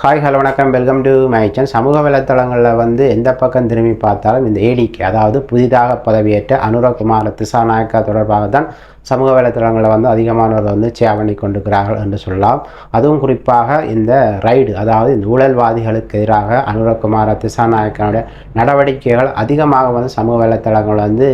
Hi hello வணக்கம். Welcome to மைச்சன் சமூக வலைத்தளங்களில் வந்து எந்த பக்கம் திரும்பி பார்த்தாலும் இந்த ஏடிக்கு அதாவது புதிதாக பதவியேற்ற அனுரகுமார் திசாநாயக்கா தொடர்பாக தான் சமூக வலைத்தளங்களில் வந்து அதிகமானவர் வந்து சேர் பண்ணி கொண்டிருக்கிறார்கள் என்று சொல்லலாம். அதுவும் குறிப்பாக இந்த ரைடு அதாவது இந்த ஊழல்வாதிகளுக்கு எதிராக அனுரகுமார திசாநாயக்கனுடைய நடவடிக்கைகள் அதிகமாக வந்து சமூக வலைத்தளங்கள் வந்து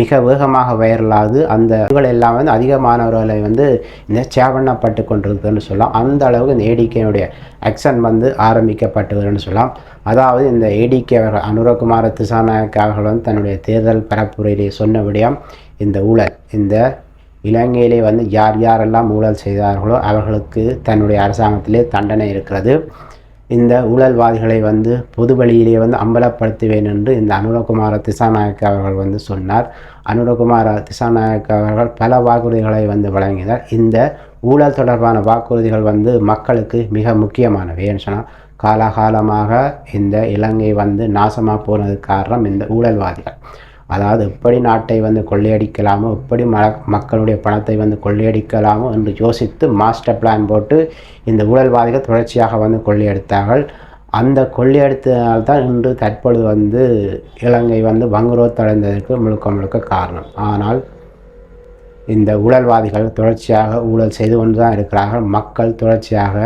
மிக வேகமாக வைரலாகுது. அந்த இதுகள் எல்லாம் வந்து அதிகமானவர்களை வந்து இந்த சேர் பண்ணப்பட்டு கொண்டிருக்குதுன்னு சொல்லலாம். அந்த அளவுக்கு இந்த ஏடிக்கையினுடைய ஆக்ஷன் வந்து ஆரம்பிக்கப்பட்டதுன்னு சொல்லலாம். அதாவது இந்த ஏடிகே அவர்கள் அனுரகுமார திசாநாயக்க அவர்கள் வந்து தன்னுடைய தேர்தல் பரப்புரையிலே சொன்ன விடயம் இந்த ஊழல் இந்த இலங்கையிலே வந்து யார் யாரெல்லாம் ஊழல் செய்தார்களோ அவர்களுக்கு தன்னுடைய அரசாங்கத்திலே தண்டனை இருக்கிறது. இந்த ஊழல்வாதிகளை வந்து பொது வழியிலே வந்து அம்பலப்படுத்துவேன் என்று இந்த அனுரகுமார திசாநாயக்க அவர்கள் வந்து சொன்னார். அனுரகுமார திசாநாயக்க அவர்கள் பல வாக்குறுதிகளை வந்து வழங்கினார். இந்த ஊழல் தொடர்பான வாக்குறுதிகள் வந்து மக்களுக்கு மிக முக்கியமானவை ஏன்னு சொன்னால் காலகாலமாக இந்த இலங்கை வந்து நாசமாக போனதுக்கு காரணம் இந்த ஊழல்வாதிகள். அதாவது எப்படி நாட்டை வந்து கொள்ளையடிக்கலாமோ எப்படி ம மக்களுடைய பணத்தை வந்து கொள்ளையடிக்கலாமோ என்று யோசித்து மாஸ்டர் பிளான் போட்டு இந்த ஊழல்வாதிகள் தொடர்ச்சியாக வந்து கொள்ளையடித்தார்கள். அந்த கொள்ளையடித்ததால் இன்று தற்பொழுது வந்து இலங்கை வந்து வங்குரோத்தடைந்ததற்கு முழுக்க முழுக்க காரணம். ஆனால் இந்த ஊழல்வாதிகள் தொடர்ச்சியாக ஊழல் செய்து கொண்டு தான் இருக்கிறார்கள். மக்கள் தொடர்ச்சியாக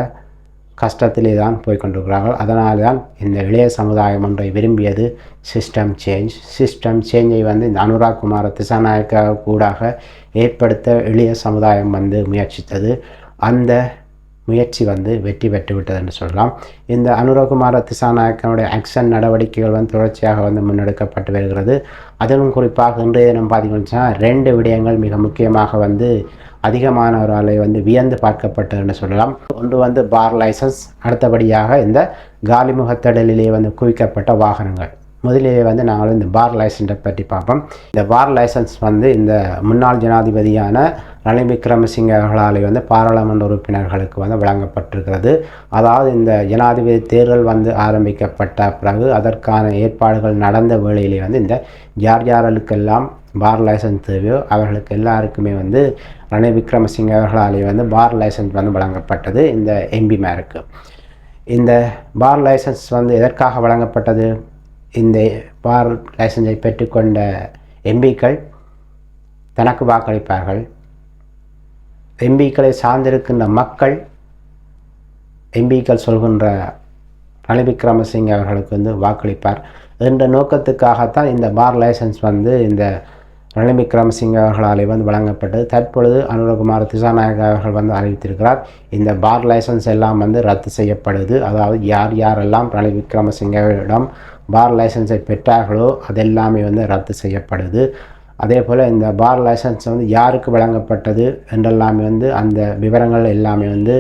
கஷ்டத்திலே தான் போய் கொண்டிருக்கிறார்கள் அதனால் தான் இந்த இளைய சமுதாயம் ஒன்றை விரும்பியது சிஸ்டம் சேஞ்ச் சிஸ்டம் சேஞ்சை வந்து இந்த அனுராக் குமார திசாநாயக்க கூடாக ஏற்படுத்த இளைய சமுதாயம் வந்து முயற்சித்தது. அந்த முயற்சி வந்து வெற்றி பெற்றுவிட்டது என்று சொல்லலாம். இந்த அனுரகுமார திசாநாயக்கனுடைய ஆக்ஷன் நடவடிக்கைகள் வந்து தொடர்ச்சியாக வந்து முன்னெடுக்கப்பட்டு வருகிறது. அதிலும் குறிப்பாக இன்றைய தினம் பார்த்தீங்கன்னா ரெண்டு விடயங்கள் மிக முக்கியமாக வந்து அதிகமானவரால் வந்து வியந்து பார்க்கப்பட்டது என்று சொல்லலாம். ஒன்று வந்து பார் லைசன்ஸ் அடுத்தபடியாக இந்த காலிமுகத்தடலிலே வந்து குவிக்கப்பட்ட வாகனங்கள். முதலிலே வந்து நாங்கள் இந்த பார் லைசன்ஸை பற்றி பார்ப்போம். இந்த பார் லைசன்ஸ் வந்து இந்த முன்னாள் ஜனாதிபதியான ரணில் விக்ரமசிங்க அவர்களாலே வந்து பாராளுமன்ற உறுப்பினர்களுக்கு வந்து வழங்கப்பட்டிருக்கிறது. அதாவது இந்த ஜனாதிபதி தேர்தல் வந்து ஆரம்பிக்கப்பட்ட பிறகு அதற்கான ஏற்பாடுகள் நடந்த வேளையிலே வந்து இந்த யார் யார்களுக்கெல்லாம் பார் லைசன்ஸ் தேவையோ அவர்களுக்கு எல்லாருக்குமே வந்து ரணில் விக்ரமசிங்க அவர்களாலே வந்து பார் லைசன்ஸ் வந்து வழங்கப்பட்டது இந்த எம்பிமாருக்கு. இந்த பார் லைசன்ஸ் வந்து எதற்காக வழங்கப்பட்டது? இந்த பார் லைசன்ஸை பெற்றுக்கொண்ட எம்பிக்கள் தனக்கு வாக்களிப்பார்கள். எம்பிக்களை சார்ந்திருக்கின்ற மக்கள் எம்பிக்கள் சொல்கின்ற ரணில் விக்ரமசிங்க அவர்களுக்கு வந்து வாக்களிப்பார். என்ற நோக்கத்துக்காகத்தான் இந்த பார் லைசன்ஸ் வந்து இந்த ரணில் விக்ரமசிங்க அவர்களாலே வந்து வழங்கப்பட்டது. தற்பொழுது அனுரகுமார் திசாநாயக அவர்கள் வந்து அறிவித்திருக்கிறார் இந்த பார் லைசன்ஸ் எல்லாம் வந்து ரத்து செய்யப்படுது. அதாவது யார் யாரெல்லாம் ரணில் விக்ரமசிங்கவிடம் பார் லைசன்ஸை பெற்றார்களோ அதெல்லாமே வந்து ரத்து செய்யப்படுது. அதே போல் இந்த பார் லைசன்ஸ் வந்து யாருக்கு வழங்கப்பட்டது என்றெல்லாமே வந்து அந்த விவரங்கள் எல்லாமே வந்து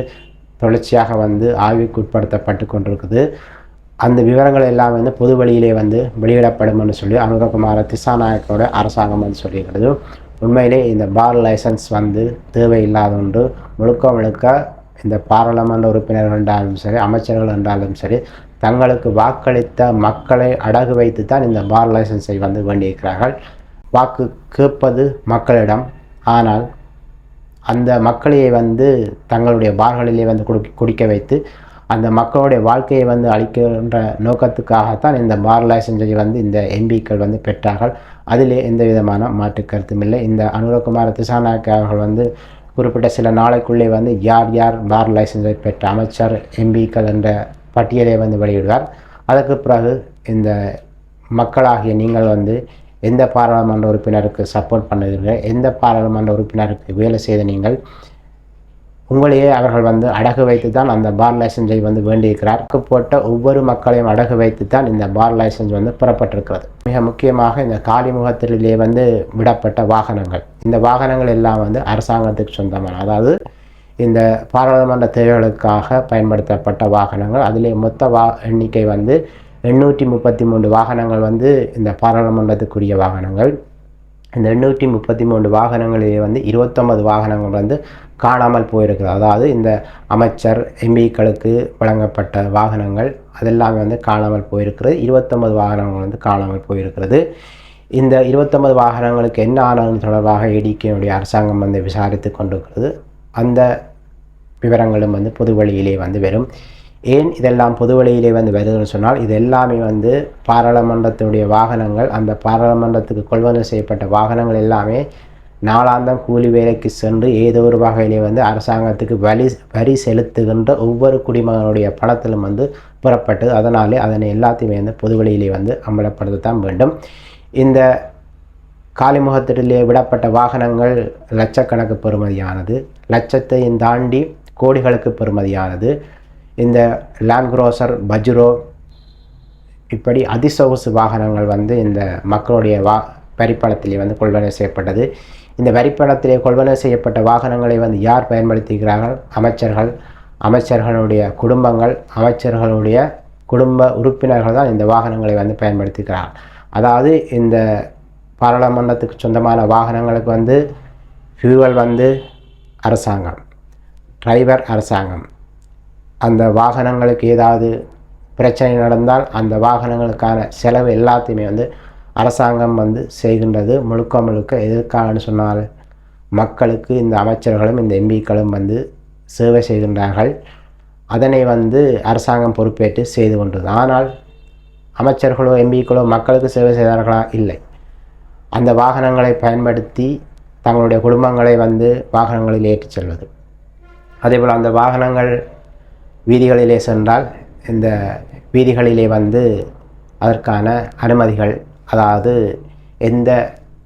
தொடர்ச்சியாக வந்து ஆய்வுக்கு உட்படுத்தப்பட்டு கொண்டிருக்குது. அந்த விவரங்கள் எல்லாம் வந்து பொது வழியிலே வந்து வெளியிடப்படும் என்று சொல்லி அனுரகுமார திசாநாயக்கோட அரசாங்கம் வந்து சொல்லியிருக்கிறது. உண்மையிலே இந்த பார் லைசன்ஸ் வந்து தேவையில்லாத ஒன்று. முழுக்க முழுக்க இந்த பாராளுமன்ற உறுப்பினர்கள் என்றாலும் சரி அமைச்சர்கள் என்றாலும் சரி தங்களுக்கு வாக்களித்த மக்களை அடகு வைத்து தான் இந்த பார் லைசன்ஸை வந்து வேண்டியிருக்கிறார்கள். வாக்கு கேட்பது மக்களிடம். ஆனால் அந்த மக்களையே வந்து தங்களுடைய பார்களிலே வந்து குடி குடிக்க வைத்து அந்த மக்களுடைய வாழ்க்கையை வந்து அளிக்கின்ற நோக்கத்துக்காகத்தான் இந்த பார் லைசன்ஸை வந்து இந்த எம்பிக்கள் வந்து பெற்றார்கள். அதிலே எந்த விதமான மாற்று கருத்தும் இல்லை. இந்த அனுரகுமார் திசாநாயக்க அவர்கள் வந்து குறிப்பிட்ட சில நாளைக்குள்ளே வந்து யார் யார் பார் லைசன்ஸை பெற்ற அமைச்சர் எம்பிக்கள் என்ற பட்டியலை வந்து வெளியிடுவார். அதற்கு பிறகு இந்த மக்களாகிய நீங்கள் வந்து எந்த பாராளுமன்ற உறுப்பினருக்கு சப்போர்ட் பண்ணுகிறீர்கள் எந்த பாராளுமன்ற உறுப்பினருக்கு வேலை செய்த நீங்கள் உங்களையே அவர்கள் வந்து அடகு வைத்து தான் அந்த பார் லைசன்ஸை வந்து வேண்டியிருக்கிறார். போட்ட ஒவ்வொரு மக்களையும் அடகு வைத்து தான் இந்த பார் லைசன்ஸ் வந்து பெறப்பட்டிருக்கிறது. மிக முக்கியமாக இந்த காலிமுகத்திலே வந்து விடப்பட்ட வாகனங்கள். இந்த வாகனங்கள் எல்லாம் வந்து அரசாங்கத்துக்கு சொந்தமான அதாவது இந்த பாராளுமன்ற தேவைகளுக்காக பயன்படுத்தப்பட்ட வாகனங்கள். அதிலே மொத்த வா எண்ணிக்கை வந்து எண்ணூற்றி முப்பத்தி மூன்று வாகனங்கள் வந்து இந்த பாராளுமன்றத்துக்குரிய வாகனங்கள். இந்த எண்ணூற்றி முப்பத்தி மூன்று வாகனங்களிலே வந்து இருபத்தொம்பது வாகனங்கள் வந்து காணாமல் போயிருக்கிறது அதாவது இந்த அமைச்சர் எம்பிக்களுக்கு வழங்கப்பட்ட வாகனங்கள் அதெல்லாமே வந்து காணாமல் போயிருக்கிறது. இருபத்தொம்பது வாகனங்கள் வந்து காணாமல் போயிருக்கிறது. இந்த இருபத்தொம்பது வாகனங்களுக்கு என்ன ஆனது தொடர்பாக ஏடிக்கையுடைய அரசாங்கம் வந்து விசாரித்து கொண்டிருக்கிறது. அந்த விவரங்களும் வந்து பொது வழியிலே வந்து வெறும் ஏன் இதெல்லாம் பொதுவெளியிலே வந்து வருதுன்னு சொன்னால் இது எல்லாமே வந்து பாராளுமன்றத்தினுடைய வாகனங்கள் அந்த பாராளுமன்றத்துக்கு கொள்வனவு செய்யப்பட்ட வாகனங்கள் எல்லாமே நாளாந்தம் கூலி வேலைக்கு சென்று ஏதோ ஒரு வகையிலே வந்து அரசாங்கத்துக்கு வரி வரி செலுத்துகின்ற ஒவ்வொரு குடிமகனுடைய பணத்திலும் வந்து புறப்பட்டு அதனாலே அதனை எல்லாத்தையுமே வந்து பொதுவெளியிலே வந்து அம்பலப்படுத்தத்தான் வேண்டும். இந்த காலிமுகத்திலே விடப்பட்ட வாகனங்கள் லட்சக்கணக்கு பெறுமதியானது லட்சத்தையும் தாண்டி கோடிகளுக்கு பெறுமதியானது இந்த லேண்ட் குரோசர் பஜ்ரோ இப்படி அதிசொகுசு வாகனங்கள் வந்து இந்த மக்களுடைய வா வரிப்பணத்திலே வந்து கொள்வனை செய்யப்பட்டது. இந்த வரிப்பணத்திலே கொள்வனை செய்யப்பட்ட வாகனங்களை வந்து யார் பயன்படுத்துகிறார்கள்? அமைச்சர்கள் அமைச்சர்களுடைய குடும்பங்கள் அமைச்சர்களுடைய குடும்ப உறுப்பினர்கள் தான் இந்த வாகனங்களை வந்து பயன்படுத்துகிறார்கள் அதாவது இந்த பாராளுமன்றத்துக்கு சொந்தமான வாகனங்களுக்கு வந்து ஃபியூவல் வந்து அரசாங்கம் டிரைவர் அரசாங்கம். அந்த வாகனங்களுக்கு ஏதாவது பிரச்சனை நடந்தால் அந்த வாகனங்களுக்கான செலவு எல்லாத்தையுமே வந்து அரசாங்கம் வந்து செய்கின்றது முழுக்க முழுக்க எதற்காகன்னு சொன்னால் மக்களுக்கு இந்த அமைச்சர்களும் இந்த எம்பிக்களும் வந்து சேவை செய்கின்றார்கள். அதனை வந்து அரசாங்கம் பொறுப்பேற்று செய்து கொண்டது. ஆனால் அமைச்சர்களோ எம்பிக்களோ மக்களுக்கு சேவை செய்தார்களா? இல்லை. அந்த வாகனங்களை பயன்படுத்தி தங்களுடைய குடும்பங்களை வந்து வாகனங்களில் ஏற்றிச் செல்வது. அதேபோல் அந்த வாகனங்கள் வீதிகளிலே சென்றால் இந்த வீதிகளிலே வந்து அதற்கான அனுமதிகள் அதாவது எந்த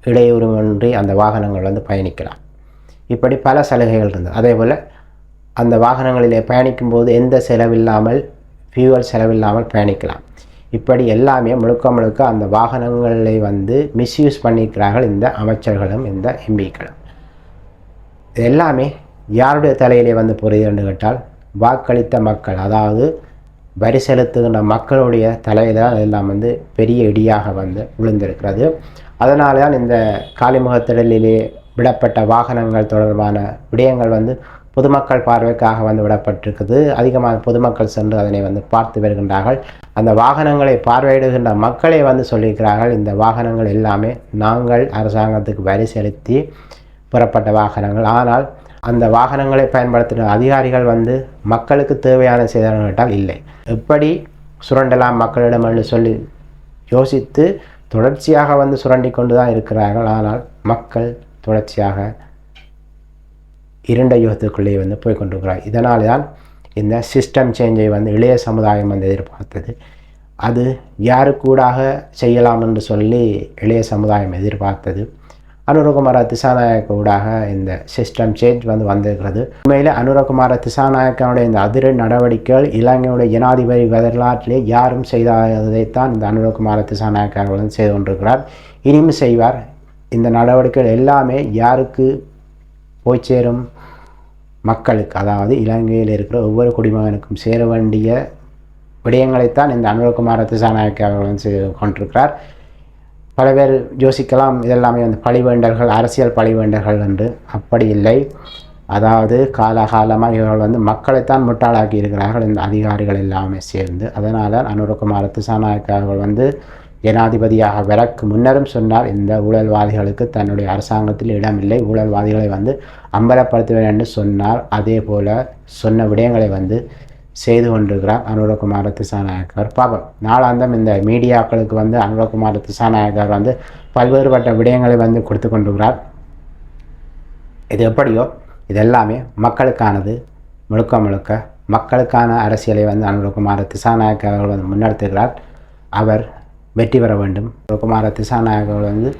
இடையூறுமின்றி அந்த வாகனங்கள் வந்து பயணிக்கலாம். இப்படி பல சலுகைகள் இருந்தது. அதே போல் அந்த வாகனங்களிலே பயணிக்கும்போது எந்த செலவில்லாமல் ஃபியூவல் செலவில்லாமல் பயணிக்கலாம். இப்படி எல்லாமே முழுக்க முழுக்க அந்த வாகனங்களை வந்து மிஸ்யூஸ் பண்ணிக்கிறார்கள் இந்த அமைச்சர்களும் இந்த எம்பிக்களும் இது எல்லாமே யாருடைய தலையிலே வந்து புரியுதுன்னு கேட்டால் வாக்களித்த மக்கள் அதாவது வரி செலுத்துகின்ற மக்களுடைய தலையில் தான் எல்லாம் வந்து பெரிய இடியாக வந்து விழுந்திருக்கிறது. அதனால தான் இந்த காலிமுகத்திடலிலே விடப்பட்ட வாகனங்கள் தொடர்பான விடயங்கள் வந்து பொதுமக்கள் பார்வைக்காக வந்து விடப்பட்டிருக்குது. அதிகமாக பொதுமக்கள் சென்று அதனை வந்து பார்த்து வருகின்றார்கள். அந்த வாகனங்களை பார்வையிடுகின்ற மக்களை வந்து சொல்லியிருக்கிறார்கள் இந்த வாகனங்கள் எல்லாமே நாங்கள் அரசாங்கத்துக்கு வரி செலுத்தி புறப்பட்ட வாகனங்கள். ஆனால் அந்த வாகனங்களை பயன்படுத்தின அதிகாரிகள் வந்து மக்களுக்கு தேவையான செய்தார்கள் கேட்டால் இல்லை. எப்படி சுரண்டலாம் மக்களிடம் என்று சொல்லி யோசித்து தொடர்ச்சியாக வந்து சுரண்டி கொண்டு தான் இருக்கிறார்கள். ஆனால் மக்கள் தொடர்ச்சியாக இருண்ட யுகத்துக்குள்ளேயே வந்து போய்கொண்டிருக்கிறார் இதனால் தான் இந்த சிஸ்டம் சேஞ்சை வந்து இளைய சமுதாயம் வந்து எதிர்பார்த்தது. அது யாருக்கூடாக செய்யலாம் என்று சொல்லி இளைய சமுதாயம் எதிர்பார்த்தது. அனுரகுமார திசாநாயக்க ஊடாக இந்த சிஸ்டம் சேஞ்ச் வந்து வந்திருக்கிறது. உண்மையில் அனுரகுமார திசாநாயக்கனுடைய இந்த அதிர நடவடிக்கைகள் இலங்கையுடைய ஜனாதிபதி வரலாற்றிலே யாரும் செய்தாதைத்தான் இந்த அனுரகுமார திசாநாயக்க அவர்களும் செய்து கொண்டிருக்கிறார். இனியும் செய்வார். இந்த நடவடிக்கைகள் எல்லாமே யாருக்கு போய் சேரும்? மக்களுக்கு. அதாவது இலங்கையில் இருக்கிற ஒவ்வொரு குடிமகனுக்கும் சேர வேண்டிய விடயங்களைத்தான் இந்த அனுரகுமார திசாநாயக்க அவர்களும் செய்து கொண்டிருக்கிறார். பல பேர் யோசிக்கலாம் இதெல்லாமே வந்து பழிவேண்டர்கள் அரசியல் பழிவேண்டர்கள் என்று. அப்படி இல்லை. அதாவது காலகாலமாக இவர்கள் வந்து மக்களைத்தான் முட்டாளாக்கி இருக்கிறார்கள் இந்த அதிகாரிகள் எல்லாமே சேர்ந்து. அதனால் அனுரகுமார் திசாநாயக்க அவர்கள் வந்து ஜனாதிபதியாக வரக்கு முன்னரும் சொன்னார் இந்த ஊழல்வாதிகளுக்கு தன்னுடைய அரசாங்கத்தில் இடமில்லை. ஊழல்வாதிகளை வந்து அம்பலப்படுத்துவேன் என்று சொன்னார். அதே போல் சொன்ன விடயங்களை வந்து செய்து கொண்டிருக்கிறார் அனுரகுமார திசாநாயக்கர். பார்ப்போம். நாளாந்தம் இந்த மீடியாக்களுக்கு வந்து அனுரகுமார திசாநாயக்கர் வந்து பல்வேறுபட்ட விடயங்களை வந்து கொடுத்து கொண்டிருக்கிறார். இது எப்படியோ இது எல்லாமே மக்களுக்கானது. முழுக்க முழுக்க மக்களுக்கான அரசியலை வந்து அனுரகுமார திசாநாயக்க அவர்கள் வந்து முன்னெடுத்துகிறார் அவர் வெற்றி பெற வேண்டும். அனுரகுமார திசாநாயக்க அவர்கள் வந்து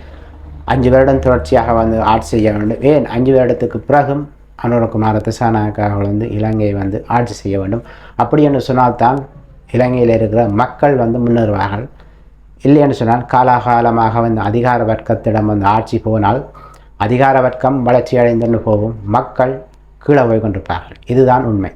அஞ்சு வருடம் தொடர்ச்சியாக வந்து ஆட்சி செய்ய வேண்டும். ஏன்? அஞ்சு வருடத்துக்கு பிறகும் அனுரகுமார திசாநாயக்க வந்து இலங்கையை வந்து ஆட்சி செய்ய வேண்டும். அப்படி என்று சொன்னால்தான் இலங்கையில் இருக்கிற மக்கள் வந்து முன்னேறுவார்கள். இல்லை என்று சொன்னால் காலாகாலமாக வந்து அதிகார வர்க்கத்திடம் வந்து ஆட்சி போனால் அதிகார வர்க்கம் வளர்ச்சி அடைந்துன்னு போகும். மக்கள் கீழே போய் கொண்டிருப்பார்கள். இதுதான் உண்மை.